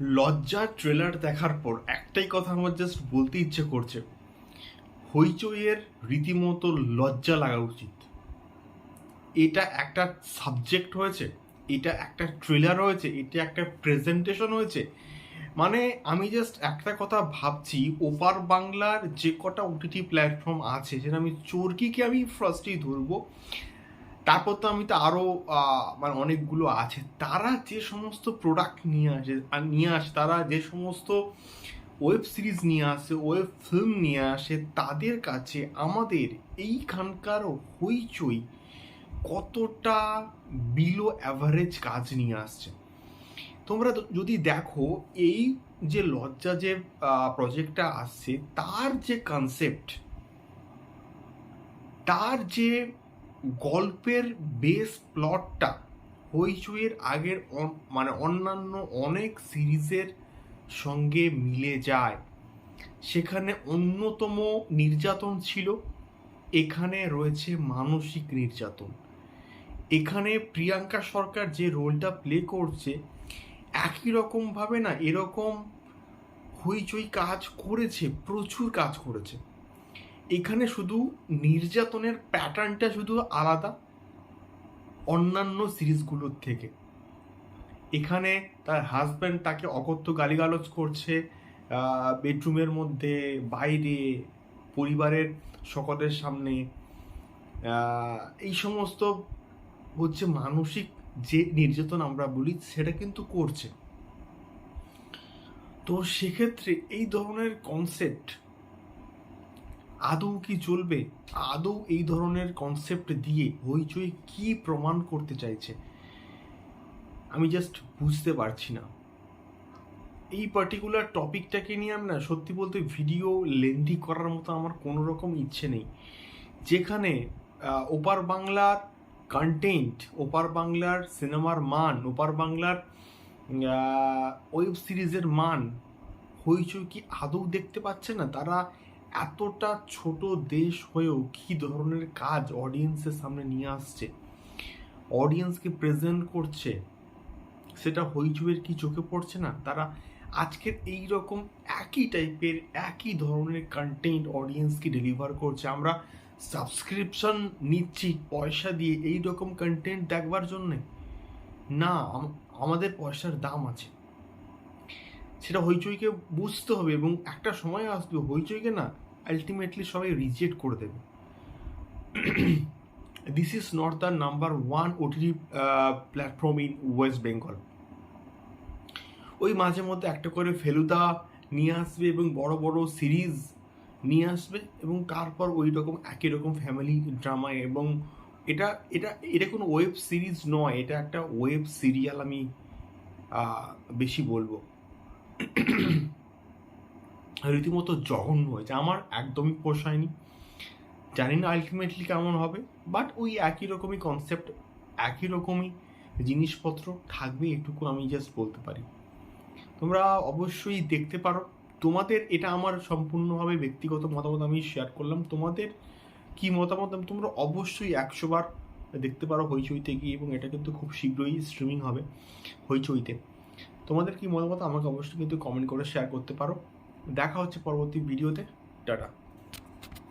লজ্জার ট্রেলার দেখার পর একটাই কথা আমার জাস্ট বলতে ইচ্ছে করছে। হইচইয়ের রীতিমতো লজ্জা লাগা উচিত। এটা একটা সাবজেক্ট হয়েছে, এটা একটা ট্রেলার হয়েছে, এটা একটা প্রেজেন্টেশন হয়েছে। মানে আমি জাস্ট একটা কথা ভাবছি, ওপার বাংলার যে কটা ওটিটি প্ল্যাটফর্ম আছে যেটা আমি চোরকিকে আমি ফার্স্টেই ধরবো। তারপর তো আমি তো আরও মানে অনেকগুলো আছে। তারা যে সমস্ত প্রোডাক্ট নিয়ে আসে নিয়ে আসে, তারা যে সমস্ত ওয়েব সিরিজ নিয়ে আসে ওয়েব ফিল্ম নিয়ে আসে, তাদের কাছে আমাদের এইখানকার হইচই কতটা বিলো অ্যাভারেজ কাজ নিয়ে আসছে। তোমরা যদি দেখো, এই যে লজ্জা যে প্রজেক্টটা আসছে, তার যে কনসেপ্ট তার যে গল্পের বেস প্লটটা হইচইয়ের আগের মানে অন্যান্য অনেক সিরিজের সঙ্গে মিলে যায়। সেখানে অন্যতম নির্যাতন ছিল। এখানে রয়েছে মানসিক নির্যাতন। এখানে প্রিয়াঙ্কা সরকার যে রোলটা প্লে করছে, একই রকমভাবে না, এরকম হইচই কাজ করেছে, প্রচুর কাজ করেছে। এখানে শুধু নির্যাতনের প্যাটার্নটা শুধু আলাদা অন্যান্য সিরিজগুলোর থেকে। এখানে তার হাজব্যান্ড তাকে অকথ্য গালিগালজ করছে বেডরুমের মধ্যে, বাইরে, পরিবারের সকলের সামনে। এই সমস্ত হচ্ছে মানসিক যে নির্যাতন আমরা বলি, সেটা কিন্তু করছে। তো সেক্ষেত্রে এই ধরনের কনসেপ্ট আদৌ কি চলবে? আদৌ এই ধরনের কনসেপ্ট দিয়ে হইচই কি প্রমাণ করতে চাইছে? আমি জাস্ট বুঝতে পারছি না। এই পার্টিকুলার টপিকটাকে নিয়ে আমি না, সত্যি বলতে ভিডিও লেন্দি করার মতো আমার কোনো রকম ইচ্ছে নেই। যেখানে ওপার বাংলার কন্টেন্ট ওপার বাংলার সিনেমার মান, ওপার বাংলার ওয়েব সিরিজের মান হইচই কি আদৌ দেখতে পাচ্ছে না? তারা এতটা ছোট দেশ হয়েও কি ধরনের কাজ অডিয়েন্সের সামনে নিয়ে আসছে? অডিয়েন্সকে প্রেজেন্ট করছে, সেটা হইচুয়ের কি চোখে পড়ছে না? তারা আজকের এই রকম একই টাইপের একই ধরনের কন্টেন্ট অডিয়েন্সকে ডেলিভার করছে। আমরা সাবস্ক্রিপশন নিচ্ছি, পয়সা দিয়ে এই রকম কন্টেন্ট দেখবার জন্যে? না আমাদের পয়সার দাম আছে। সেটা হইচইকে বুঝতে হবে এবং একটা সময় আসবে, হইচইকে না আলটিমেটলি সবাই রিজেক্ট করে দেবে। This is not the number one OTT platform in West Bengal ওই মাঝে মধ্যে একটা করে ফেলুদা নিয়ে আসবে এবং বড় বড় সিরিজ নিয়ে আসবে এবং তারপর ওই রকম একই রকম ফ্যামিলি ড্রামা এবং এটা এটা এটা কোনো ওয়েব সিরিজ নয়, এটা একটা ওয়েব সিরিয়াল আমি বেশি বলব। রীতিমতো জঘন্য হয়েছে। আমার একদমই পোষায়নি জানি না আলটিমেটলি কেমন হবে বাট ওই একই রকমই কনসেপ্ট একই রকমই জিনিসপত্র থাকবে এটুকু আমি জাস্ট বলতে পারি। তোমরা অবশ্যই দেখতে পারো। তোমাদের এটা আমার সম্পূর্ণভাবে ব্যক্তিগত মতামত আমি শেয়ার করলাম। তোমাদের কি মতামত? তোমরা অবশ্যই একশোবার দেখতে পারো হইচইতে গিয়ে এবং এটা কিন্তু খুব শীঘ্রই স্ট্রিমিং হবে হইচইতে। তোমাদের কি মতামত আমাকে অবশ্যই কিন্তু কমেন্ট করে শেয়ার করতে পারো। দেখা হচ্ছে পরবর্তী ভিডিওতে টাটা।